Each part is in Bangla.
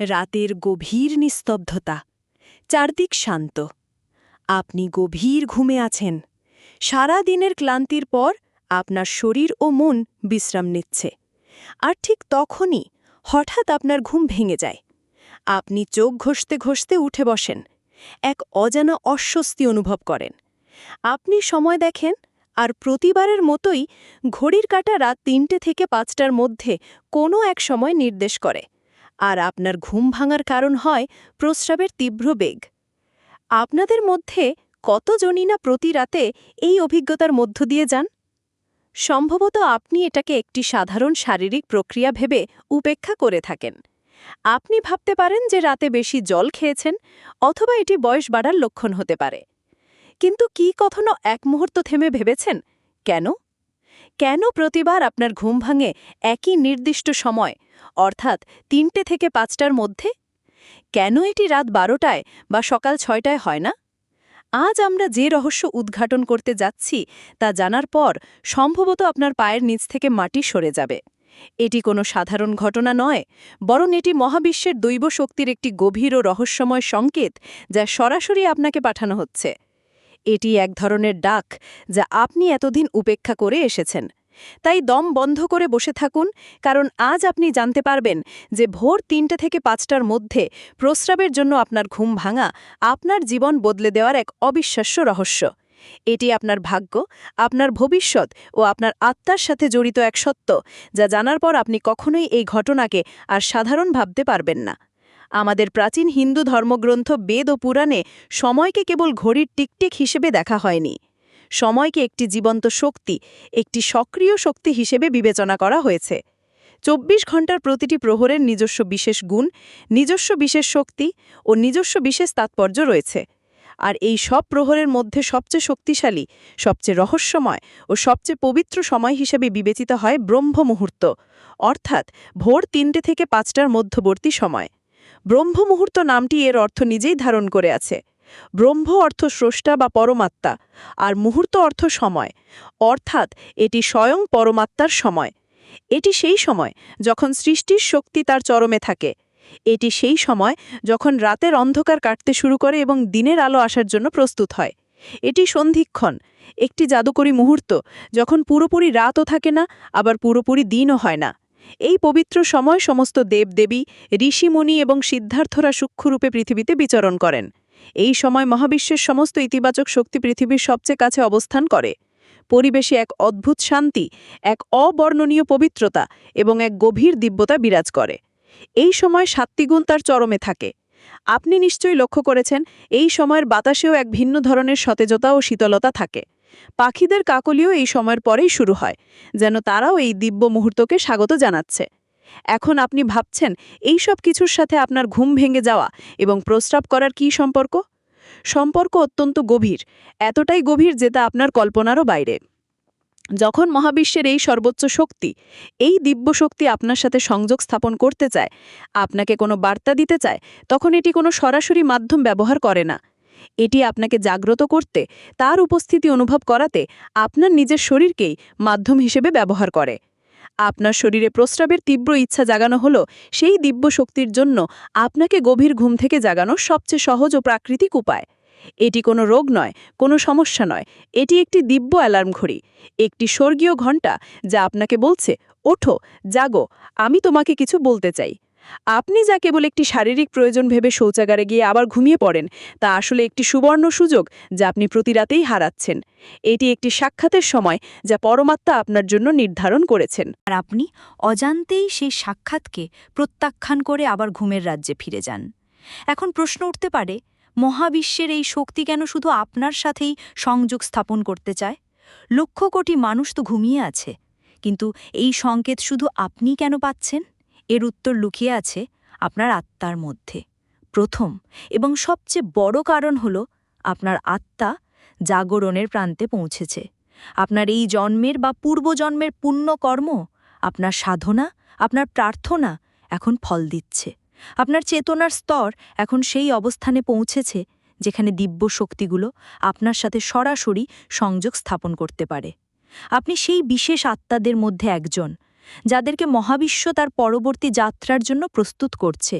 রাতের গভীর নিস্তব্ধতা। চারদিক শান্ত। আপনি গভীর ঘুমে আছেন। সারা দিনের ক্লান্তির পর আপনার শরীর ও মন বিশ্রাম নিচ্ছে। আর ঠিক তখনই হঠাৎ আপনার ঘুম ভেঙে যায়। আপনি চোখ ঘষতে ঘষতে উঠে বসেন। এক অজানা অস্বস্তি অনুভব করেন। আপনি সময় দেখেন আর প্রতিবারের মতোই ঘড়ির কাঁটা রাত তিনটে থেকে পাঁচটার মধ্যে কোনো এক সময় নির্দেশ করে। আর আপনার ঘুম ভাঙার কারণ হয় প্রস্রাবের তীব্র বেগ। আপনাদের মধ্যে কতজনই না প্রতি রাতে এই অভিজ্ঞতার মধ্য দিয়ে যান? সম্ভবত আপনি এটাকে একটি সাধারণ শারীরিক প্রক্রিয়া ভেবে উপেক্ষা করে থাকেন। আপনি ভাবতে পারেন যে রাতে বেশি জল খেয়েছেন অথবা এটি বয়স বাড়ার লক্ষণ হতে পারে। কিন্তু কি কখনো এক মুহূর্ত থেমে ভেবেছেন? কেন? কেন প্রতিবার আপনার ঘুম ভাঙে একই নির্দিষ্ট সময় অর্থাৎ তিনটে থেকে পাঁচটার মধ্যে? কেন এটি রাত বারোটায় বা সকাল ছয়টায় হয় না? আজ আমরা যে রহস্য উদ্ঘাটন করতে যাচ্ছি তা জানার পর সম্ভবত আপনার পায়ের নিচ থেকে মাটি সরে যাবে। এটি কোনো সাধারণ ঘটনা নয়, বরং এটি মহাবিশ্বের দৈব শক্তির একটি গভীর ও রহস্যময় সংকেত যা সরাসরি আপনাকে পাঠানো হচ্ছে। এটি এক ধরনের ডাক যা আপনি এতদিন উপেক্ষা করে এসেছেন। তাই দম বন্ধ করে বসে থাকুন, কারণ আজ আপনি জানতে পারবেন যে ভোর তিনটে থেকে পাঁচটার মধ্যে প্রস্রাবের জন্য আপনার ঘুম ভাঙা আপনার জীবন বদলে দেওয়ার এক অবিশ্বাস্য রহস্য। এটি আপনার ভাগ্য, আপনার ভবিষ্যৎ ও আপনার আত্মার সাথে জড়িত এক সত্য, যা জানার পর আপনি কখনোই এই ঘটনাকে আর সাধারণ ভাবতে পারবেন না। আমাদের প্রাচীন হিন্দু ধর্মগ্রন্থ বেদ ও পুরাণে সময়কে কেবল ঘড়ির টিকটিক হিসেবে দেখা হয়নি। সময়কে একটি জীবন্ত শক্তি, একটি সক্রিয় শক্তি হিসেবে বিবেচনা করা হয়েছে। চব্বিশ ঘণ্টার প্রতিটি প্রহরের নিজস্ব বিশেষ গুণ, নিজস্ব বিশেষ শক্তি ও নিজস্ব বিশেষ তাৎপর্য রয়েছে। আর এই সব প্রহরের মধ্যে সবচেয়ে শক্তিশালী, সবচেয়ে রহস্যময় ও সবচেয়ে পবিত্র সময় হিসেবে বিবেচিত হয় ব্রহ্ম মুহূর্ত, অর্থাৎ ভোর তিনটে থেকে পাঁচটার মধ্যবর্তী সময়। ব্রহ্ম মুহূর্ত নামটি এর অর্থ নিজেই ধারণ করে আছে। ব্রহ্ম অর্থ স্রষ্টা বা পরমাত্মা, আর মুহূর্ত অর্থ সময়। অর্থাৎ এটি স্বয়ং পরমাত্মার সময়। এটি সেই সময় যখন সৃষ্টির শক্তি তার চরমে থাকে। এটি সেই সময় যখন রাতের অন্ধকার কাটতে শুরু করে এবং দিনের আলো আসার জন্য প্রস্তুত হয়। এটি সন্ধিক্ষণ, একটি জাদুকরী মুহূর্ত যখন পুরোপুরি রাতও থাকে না, আবার পুরোপুরি দিনও হয় না। এই পবিত্র সময় সমস্ত দেবদেবী ঋষিমণি এবং সিদ্ধার্থরা সূক্ষ্মরূপে পৃথিবীতে বিচরণ করেন। এই সময় মহাবিশ্বের সমস্ত ইতিবাচক শক্তি পৃথিবীর সবচেয়ে কাছে অবস্থান করে। পরিবেশে এক অদ্ভুত শান্তি, এক অবর্ণনীয় পবিত্রতা এবং এক গভীর দিব্যতা বিরাজ করে। এই সময় সাত্বিগুণ তার চরমে থাকে। আপনি নিশ্চয়ই লক্ষ্য করেছেন, এই সময়ের বাতাসেও এক ভিন্ন ধরনের সতেজতা ও শীতলতা থাকে। পাখিদের কাকলিও এই সময়ের পরেই শুরু হয়, যেন তারাও এই দিব্য মুহূর্তকে স্বাগত জানাচ্ছে। এখন আপনি ভাবছেন, এই সব কিছুর সাথে আপনার ঘুম ভেঙে যাওয়া এবং প্রস্রাব করার কী সম্পর্ক? সম্পর্ক অত্যন্ত গভীর, এতটাই গভীর যে তা আপনার কল্পনারও বাইরে। যখন মহাবিশ্বের এই সর্বোচ্চ শক্তি, এই দিব্য শক্তি আপনার সাথে সংযোগ স্থাপন করতে চায়, আপনাকে কোনো বার্তা দিতে চায়, তখন এটি কোনো সরাসরি মাধ্যম ব্যবহার করে না। এটি আপনাকে জাগ্রত করতে, তার উপস্থিতি অনুভব করাতে আপনার নিজের শরীরকেই মাধ্যম হিসেবে ব্যবহার করে। আপনার শরীরে প্রস্রাবের তীব্র ইচ্ছা জাগানো হলো, সেই দিব্য শক্তির জন্য আপনাকে গভীর ঘুম থেকে জাগানো সবচেয়ে সহজ ও প্রাকৃতিক উপায়। এটি কোনো রোগ নয়, কোনো সমস্যা নয়, এটি একটি দিব্য অ্যালার্ম ঘড়ি, একটি স্বর্গীয় ঘণ্টা যা আপনাকে বলছে, ওঠো, জাগো, আমি তোমাকে কিছু বলতে চাই। আপনি যা কেবল একটি শারীরিক প্রয়োজন ভেবে শৌচাগারে গিয়ে আবার ঘুমিয়ে পড়েন, তা আসলে একটি সুবর্ণ সুযোগ যা আপনি প্রতি রাতেই হারাচ্ছেন। এটি একটি সাক্ষাতের সময় যা পরমাত্মা আপনার জন্য নির্ধারণ করেছেন। আর আপনি অজান্তেই সেই সাক্ষাৎকে প্রত্যাখ্যান করে আবার ঘুমের রাজ্যে ফিরে যান। এখন প্রশ্ন উঠতে পারে, মহাবিশ্বের এই শক্তি কেন শুধু আপনার সাথেই সংযোগ স্থাপন করতে চায়? লক্ষ কোটি মানুষ তো ঘুমিয়ে আছে, কিন্তু এই সংকেত শুধু আপনি কেন পাচ্ছেন? এর উত্তর লুকিয়ে আছে আপনার আত্মার মধ্যে। প্রথম, এবং সবচেয়ে বড় কারণ হল আপনার আত্মা জাগরণের প্রান্তে পৌঁছেছে। আপনার এই জন্মের বা পূর্বজন্মের পুণ্যকর্ম, আপনার সাধনা, আপনার প্রার্থনা এখন ফল দিচ্ছে। আপনার চেতনার স্তর এখন সেই অবস্থানে পৌঁছেছে যেখানে দিব্য শক্তিগুলো আপনার সাথে সরাসরি সংযোগ স্থাপন করতে পারে। আপনি সেই বিশেষ আত্মাদের মধ্যে একজন যাদেরকে মহাবিশ্ব তার পরবর্তী যাত্রার জন্য প্রস্তুত করছে।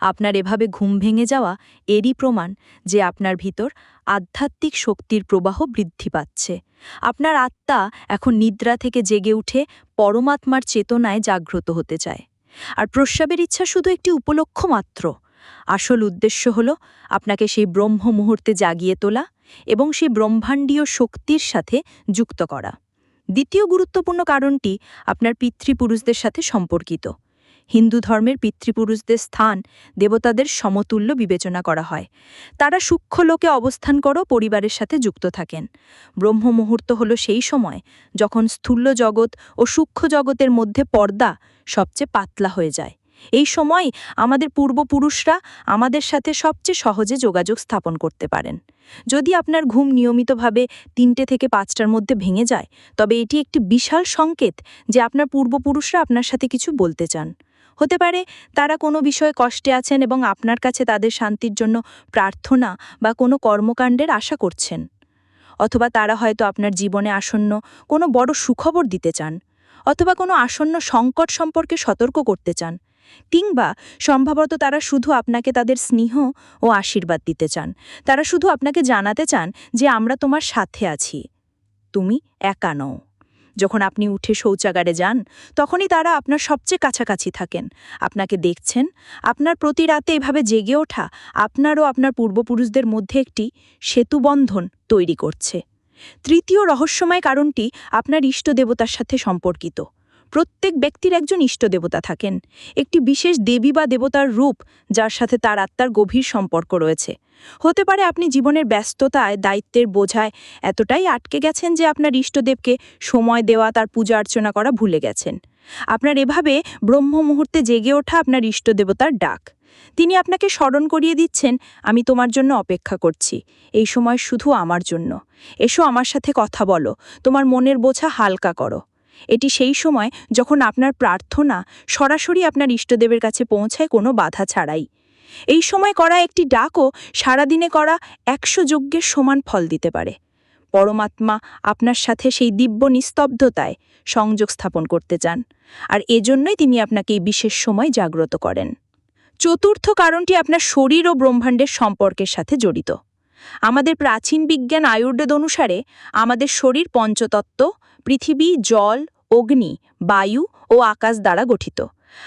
আপনার এভাবে ঘুম ভেঙে যাওয়া এরই প্রমাণ যে আপনার ভিতর আধ্যাত্মিক শক্তির প্রবাহ বৃদ্ধি পাচ্ছে। আপনার আত্মা এখন নিদ্রা থেকে জেগে উঠে পরমাত্মার চেতনায় জাগ্রত হতে চায়। আর প্রস্রাবের ইচ্ছা শুধু একটি উপলক্ষ মাত্র। আসল উদ্দেশ্য হল আপনাকে সেই ব্রহ্ম মুহূর্তে জাগিয়ে তোলা এবং সেই ব্রহ্মাণ্ডীয় শক্তির সাথে যুক্ত করা। দ্বিতীয় গুরুত্বপূর্ণ কারণটি আপনার পিতৃপুরুষদের সাথে সম্পর্কিত। হিন্দু ধর্মের পিতৃপুরুষদের স্থান দেবতাদের সমতুল্য বিবেচনা করা হয়। তারা সূক্ষ্ম লোকে অবস্থান করো, পরিবারের সাথে যুক্ত থাকেন। ব্রহ্ম মুহূর্ত হল সেই সময় যখন স্থূল জগৎ ও সূক্ষ্ম জগতের মধ্যে পর্দা সবচেয়ে পাতলা হয়ে যায়। এই সময় আমাদের পূর্বপুরুষরা আমাদের সাথে সবচেয়ে সহজে যোগাযোগ স্থাপন করতে পারেন। যদি আপনার ঘুম নিয়মিতভাবে তিনটে থেকে পাঁচটার মধ্যে ভেঙে যায়, তবে এটি একটি বিশাল সংকেত যে আপনার পূর্বপুরুষরা আপনার সাথে কিছু বলতে চান। হতে পারে তারা কোনো বিষয়ে কষ্টে আছেন এবং আপনার কাছে তাদের শান্তির জন্য প্রার্থনা বা কোনো কর্মকাণ্ডের আশা করছেন। অথবা তারা হয়তো আপনার জীবনে আসন্ন কোনো বড় সুখবর দিতে চান, অথবা কোনো আসন্ন সংকট সম্পর্কে সতর্ক করতে চান। কিংবা সম্ভবত তারা শুধু আপনাকে তাদের স্নেহ ও আশীর্বাদ দিতে চান। তারা শুধু আপনাকে জানাতে চান যে আমরা তোমার সাথে আছি। তুমি একা নও। যখন আপনি উঠে শৌচাগারে যান, তখনই তারা আপনার সবচেয়ে কাছাকাছি থাকেন। আপনাকে দেখছেন, আপনার প্রতি রাতে এভাবে জেগে ওঠা আপনার ও আপনার পূর্বপুরুষদের মধ্যে একটি সেতুবন্ধন তৈরি করছে। তৃতীয় রহস্যময় কারণটি আপনার ইষ্ট দেবতার সাথে সম্পর্কিত। প্রত্যেক ব্যক্তির একজন ইষ্ট দেবতা থাকেন। একটি বিশেষ দেবী বা দেবতার রূপ, যার সাথে তার আত্মার গভীর সম্পর্ক রয়েছে। হতে পারে আপনি জীবনের ব্যস্ততায়, দায়িত্বের বোঝায় এতটাই আটকে গেছেন যে আপনার ইষ্টদেবকে সময় দেওয়া, তার পূজা অর্চনা করা ভুলে গেছেন। আপনার এভাবে ব্রহ্ম মুহূর্তে জেগে ওঠা আপনার ইষ্ট দেবতার ডাক। তিনি আপনাকে স্মরণ করিয়ে দিচ্ছেন, আমি তোমার জন্য অপেক্ষা করছি। এই সময় শুধু আমার জন্য। এসো আমার সাথে কথা বলো। তোমার মনের বোঝা হালকা করো। এটি সেই সময় যখন আপনার প্রার্থনা সরাসরি আপনার ইষ্টদেবের কাছে পৌঁছায় কোনো বাধা ছাড়াই। এই সময় করা একটি ডাকও সারাদিনে করা একশো যজ্ঞের সমান ফল দিতে পারে। পরমাত্মা আপনার সাথে সেই দিব্য নিস্তব্ধতায় সংযোগ স্থাপন করতে চান, আর এজন্যই তিনি আপনাকে এই বিশেষ সময় জাগ্রত করেন। চতুর্থ কারণটি আপনার শরীর ও ব্রহ্মাণ্ডের সম্পর্কের সাথে জড়িত। আমাদের প্রাচীন বিজ্ঞান আয়ুর্বেদ অনুসারে আমাদের শরীর পঞ্চতত্ত্ব পৃথিবী, জল, অগ্নি, বায়ু ও আকাশ দ্বারা গঠিত।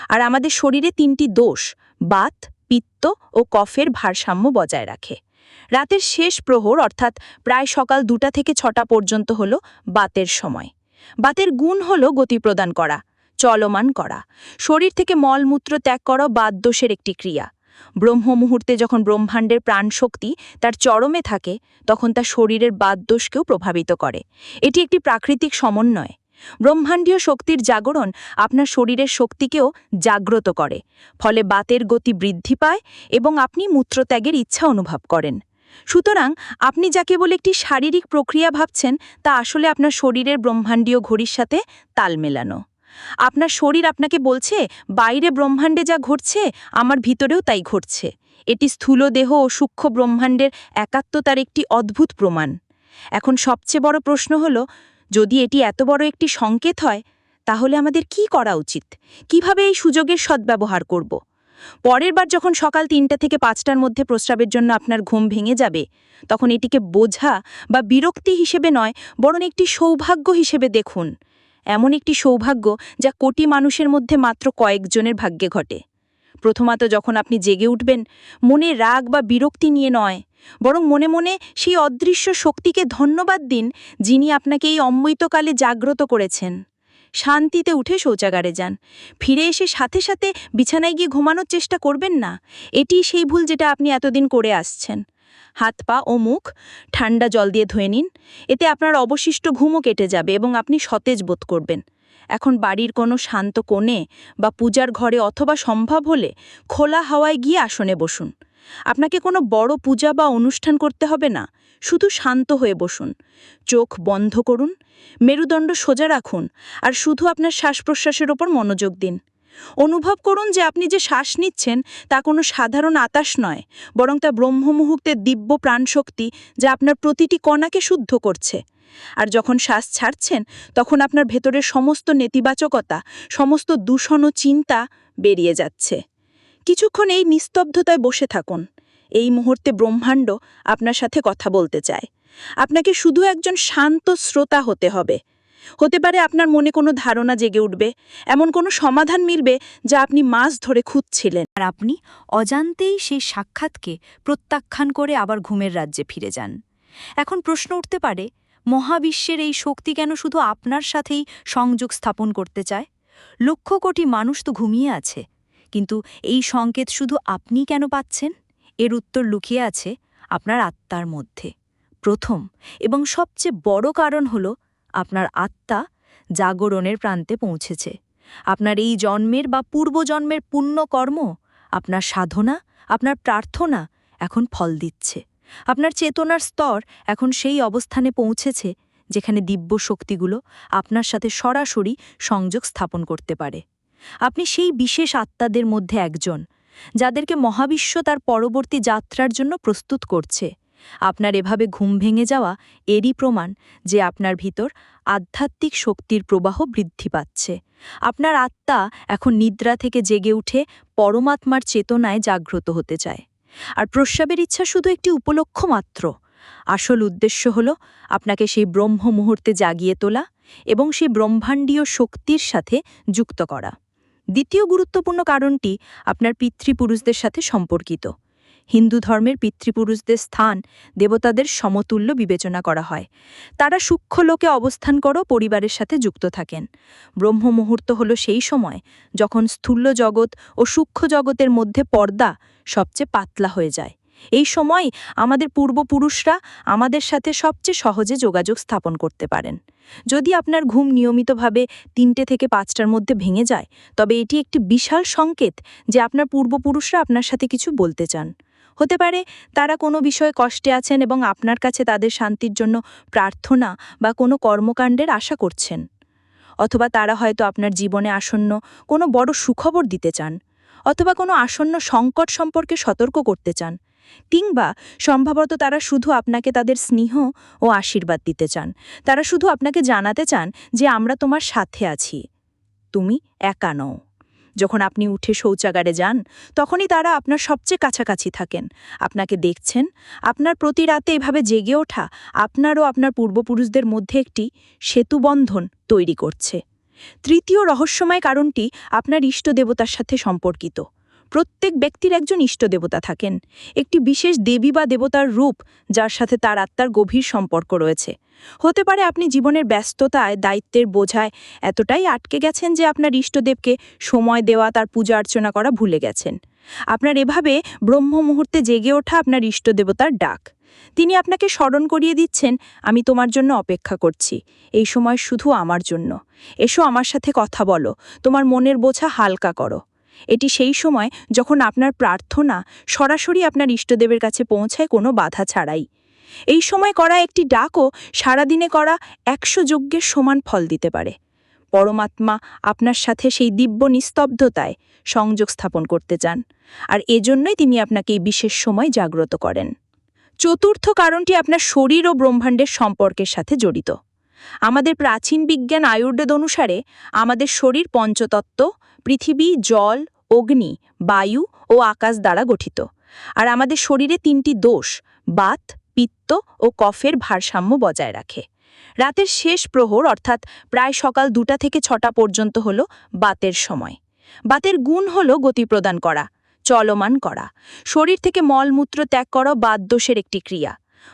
আর আমাদের শরীরে তিনটি দোষ, বাত, পিত্ত ও কফের ভারসাম্য বজায় রাখে। রাতের শেষ প্রহর, অর্থাৎ প্রায় সকাল দুটা থেকে ছটা পর্যন্ত হল বাতের সময়। বাতের গুণ হল গতি প্রদান করা, চলমান করা। শরীর থেকে মলমূত্র ত্যাগ করা বাতদোষের একটি ক্রিয়া। ব্রহ্ম মুহূর্তে যখন ব্রহ্মাণ্ডের প্রাণশক্তি তার চরমে থাকে, তখন তা শরীরের বাতদোষকেও প্রভাবিত করে। এটি একটি প্রাকৃতিক সমন্বয়। ব্রহ্মাণ্ডীয় শক্তির জাগরণ আপনার শরীরের শক্তিকেও জাগ্রত করে, ফলে বাতের গতি বৃদ্ধি পায় এবং আপনি মূত্রত্যাগের ইচ্ছা অনুভব করেন। সুতরাং আপনি যা কেবল একটি শারীরিক প্রক্রিয়া ভাবছেন, তা আসলে আপনার শরীরের ব্রহ্মাণ্ডীয় ঘড়ির সাথে তাল মেলানো। আপনার শরীর আপনাকে বলছে, বাইরে ব্রহ্মাণ্ডে যা ঘটছে, আমার ভিতরেও তাই ঘটছে। এটি স্থূল দেহ ও সূক্ষ্ম ব্রহ্মাণ্ডের একাত্মতার একটি অদ্ভুত প্রমাণ। এখন সবচেয়ে বড় প্রশ্ন হল, যদি এটি এত বড় একটি সংকেত হয়, তাহলে আমাদের কি করা উচিত? কীভাবে এই সুযোগের সদ্ব্যবহার করব? পরের বার যখন সকাল তিনটা থেকে পাঁচটার মধ্যে প্রস্রাবের জন্য আপনার ঘুম ভেঙে যাবে, তখন এটিকে বোঝা বা বিরক্তি হিসেবে নয়, বরং একটি সৌভাগ্য হিসেবে দেখুন। এমন একটি সৌভাগ্য যা কোটি মানুষের মধ্যে মাত্র কয়েকজনের ভাগ্যে ঘটে। প্রথমত যখন আপনি জেগে উঠবেন, মনে রাগ বা বিরক্তি নিয়ে নয়, বরং মনে মনে সেই অদৃশ্য শক্তিকে ধন্যবাদ দিন যিনি আপনাকে এই অমৃতকালে জাগ্রত করেছেন। শান্তিতে উঠে শৌচাগারে যান। ফিরে এসে সাথে সাথে বিছানায় গিয়ে ঘুমানোর চেষ্টা করবেন না। এটি সেই ভুল যেটা আপনি এতদিন করে আসছেন। হাত পা ও মুখ ঠান্ডা জল দিয়ে ধুয়ে নিন। এতে আপনার অবশিষ্ট ঘুমও কেটে যাবে এবং আপনি সতেজ বোধ করবেন। এখন বাড়ির কোনো শান্ত কোণে বা পূজার ঘরে অথবা সম্ভব হলে খোলা হাওয়ায় গিয়ে আসনে বসুন। আপনাকে কোনো বড় পূজা বা অনুষ্ঠান করতে হবে না, শুধু শান্ত হয়ে বসুন। চোখ বন্ধ করুন, মেরুদণ্ড সোজা রাখুন, আর শুধু আপনার শ্বাস প্রশ্বাসের ওপর মনোযোগ দিন। অনুভব করুন যে আপনি যে শ্বাস নিচ্ছেন, তা কোনো সাধারণ আতাস নয়, বরং তা ব্রহ্ম মুহূর্তের দিব্য প্রাণশক্তি যা আপনার প্রতিটি কণাকে শুদ্ধ করছে। আর যখন শ্বাস ছাড়ছেন, তখন আপনার ভেতরের সমস্ত নেতিবাচকতা, সমস্ত দূষণ ও চিন্তা বেরিয়ে যাচ্ছে। কিছুক্ষণ এই নিস্তব্ধতায় বসে থাকুন। এই মুহূর্তে ব্রহ্মাণ্ড আপনার সাথে কথা বলতে চায়। আপনাকে শুধু একজন শান্ত শ্রোতা হতে হবে। হতে পারে আপনার মনে কোনো ধারণা জেগে উঠবে, এমন কোনো সমাধান মিলবে যা আপনি মাস ধরে খুঁজছিলেন। আর আপনি অজান্তেই সেই সাক্ষাৎকে প্রত্যাখ্যান করে আবার ঘুমের রাজ্যে ফিরে যান। এখন প্রশ্ন উঠতে পারে, মহাবিশ্বের এই শক্তি কেন শুধু আপনার সাথেই সংযোগ স্থাপন করতে চায়? লক্ষ কোটি মানুষ তো ঘুমিয়ে আছে, কিন্তু এই সংকেত শুধু আপনি কেন পাচ্ছেন? এর উত্তর লুকিয়ে আছে আপনার আত্মার মধ্যে। প্রথম এবং সবচেয়ে বড় কারণ হল আপনার আত্মা জাগরণের প্রান্তে পৌঁছেছে। আপনার এই জন্মের বা পূর্বজন্মের পুণ্যকর্ম, আপনার সাধনা, আপনার প্রার্থনা এখন ফল দিচ্ছে। আপনার চেতনার স্তর এখন সেই অবস্থানে পৌঁছেছে যেখানে দিব্য শক্তিগুলো আপনার সাথে সরাসরি সংযোগ স্থাপন করতে পারে। আপনি সেই বিশেষ আত্মাদের মধ্যে একজন, যাদেরকে মহাবিশ্ব তার পরবর্তী যাত্রার জন্য প্রস্তুত করছে। আপনার এভাবে ঘুম ভেঙে যাওয়া এরই প্রমাণ যে আপনার ভিতর আধ্যাত্মিক শক্তির প্রবাহ বৃদ্ধি পাচ্ছে। আপনার আত্মা এখন নিদ্রা থেকে জেগে উঠে পরমাত্মার চেতনায় জাগ্রত হতে চায়। আর প্রস্রাবের ইচ্ছা শুধু একটি উপলক্ষ মাত্র। আসল উদ্দেশ্য হল আপনাকে সেই ব্রহ্ম মুহূর্তে জাগিয়ে তোলা এবং সেই ব্রহ্মাণ্ডীয় শক্তির সাথে যুক্ত করা। দ্বিতীয় গুরুত্বপূর্ণ কারণটি আপনার পিতৃপুরুষদের সাথে সম্পর্কিত। হিন্দু ধর্মের পিতৃপুরুষদের স্থান দেবতাদের সমতুল্য বিবেচনা করা হয়। তারা সূক্ষ্ম লোকে অবস্থান করো, পরিবারের সাথে যুক্ত থাকেন। ব্রহ্ম মুহূর্ত হল সেই সময় যখন স্থূল জগৎ ও সূক্ষ্ম জগতের মধ্যে পর্দা সবচেয়ে পাতলা হয়ে যায়। এই সময় আমাদের পূর্বপুরুষরা আমাদের সাথে সবচেয়ে সহজে যোগাযোগ স্থাপন করতে পারেন। যদি আপনার ঘুম নিয়মিতভাবে তিনটে থেকে পাঁচটার মধ্যে ভেঙে যায়, তবে এটি একটি বিশাল সংকেত যে আপনার পূর্বপুরুষরা আপনার সাথে কিছু বলতে চান। হতে পারে তারা কোনো বিষয়ে কষ্টে আছেন এবং আপনার কাছে তাদের শান্তির জন্য প্রার্থনা বা কোনো কর্মকাণ্ডের আশা করছেন। অথবা তারা হয়তো আপনার জীবনে আসন্ন কোনো বড় সুখবর দিতে চান, অথবা কোনো আসন্ন সংকট সম্পর্কে সতর্ক করতে চান, কিংবা সম্ভবত তারা শুধু আপনাকে তাদের স্নেহ ও আশীর্বাদ দিতে চান। তারা শুধু আপনাকে জানাতে চান যে আমরা তোমার সাথে আছি। তুমি একা নও। যখন আপনি উঠে শৌচাগারে যান, তখনই তারা আপনার সবচেয়ে কাছাকাছি থাকেন। আপনাকে দেখছেন, আপনার প্রতি রাতে এভাবে জেগে ওঠা আপনারও আপনার পূর্বপুরুষদের মধ্যে একটি সেতুবন্ধন তৈরি করছে। তৃতীয় রহস্যময় কারণটি আপনার ইষ্ট দেবতার সাথে সম্পর্কিত। প্রত্যেক ব্যক্তির একজন ইষ্ট দেবতা থাকেন। একটি বিশেষ দেবী বা দেবতার রূপ, যার সাথে তার আত্মার গভীর সম্পর্ক রয়েছে। হতে পারে আপনি জীবনের ব্যস্ততায়, দায়িত্বের বোঝায় এতটাই আটকে গেছেন যে আপনার ইষ্টদেবকে সময় দেওয়া, তার পূজা অর্চনা করা ভুলে গেছেন। আপনার এভাবে ব্রহ্ম মুহূর্তে জেগে ওঠা আপনার ইষ্টদেবতার ডাক। তিনি আপনাকে স্মরণ করিয়ে দিচ্ছেন, আমি তোমার জন্য অপেক্ষা করছি। এই সময় শুধু আমার জন্য। এসো আমার সাথে কথা বলো। তোমার মনের বোঝা হালকা করো। এটি সেই সময় যখন আপনার প্রার্থনা সরাসরি আপনার ইষ্টদেবের কাছে পৌঁছায়, কোনো বাধা ছাড়াই। এই সময় করা একটি ডাকও সারাদিনে করা একশো যজ্ঞের সমান ফল দিতে পারে। পরমাত্মা আপনার সাথে সেই দিব্য নিস্তব্ধতায় সংযোগ স্থাপন করতে চান, আর এজন্যই তিনি আপনাকে এই বিশেষ সময় জাগ্রত করেন। চতুর্থ কারণটি আপনার শরীর ও ব্রহ্মাণ্ডের সম্পর্কের সাথে জড়িত। আমাদের প্রাচীন বিজ্ঞান আয়ুর্বেদ অনুসারে আমাদের শরীর পঞ্চতত্ত্ব পৃথিবী, জল, অগ্নি, বায়ু ও আকাশ দ্বারা গঠিত। আর আমাদের শরীরে তিনটি দোষ, বাত, পিত্ত ও কফের ভারসাম্য বজায় রাখে। রাতের শেষ প্রহর, অর্থাৎ প্রায় সকাল দুটা থেকে ছটা পর্যন্ত হল বাতের সময়। বাতের গুণ হল গতি প্রদান করা, চলমান করা। শরীর থেকে মলমূত্র ত্যাগ করা বাত দোষের একটি ক্রিয়া।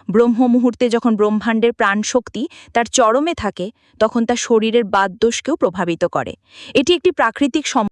ব্রহ্ম মুহূর্তে যখন ব্রহ্মাণ্ডের প্রাণশক্তি তার চরমে থাকে, তখন তা শরীরের বাদ্যোষকেও প্রভাবিত করে। এটি একটি প্রাকৃতিক সম